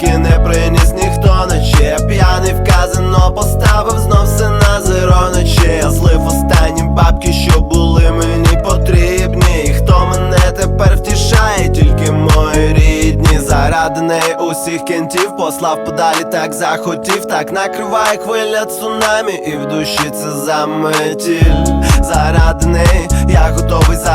скільки не приніс ніхто ночі. П'яний в казино поставив знов все на зеро ночі. Я злив останні бабки, що були мені потрібні. І хто мене тепер втішає, тільки мої рідні. Заради неї усіх кентів послав подалі, так захотів, так накриває хвиля цунамі, і в душі це заметіль. Заради неї, я готовий заради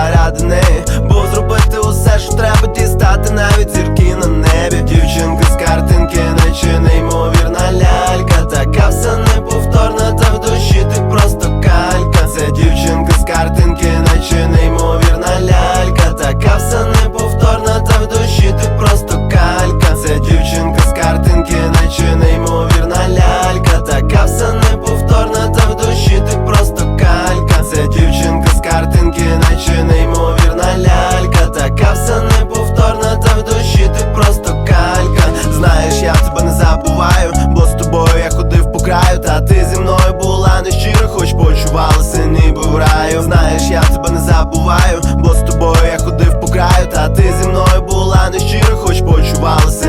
наче неймовірна лялька, така все неповторна, та в душі ти просто калька. Знаєш, я тебе не забуваю, бо з тобою я ходив по краю, та ти зі мною була нещира, хоч почувалася, ніби в раю. Знаєш, я в тебе не забуваю, бо з тобою я ходив по краю, та ти зі мною була нещира, хоч почувалася.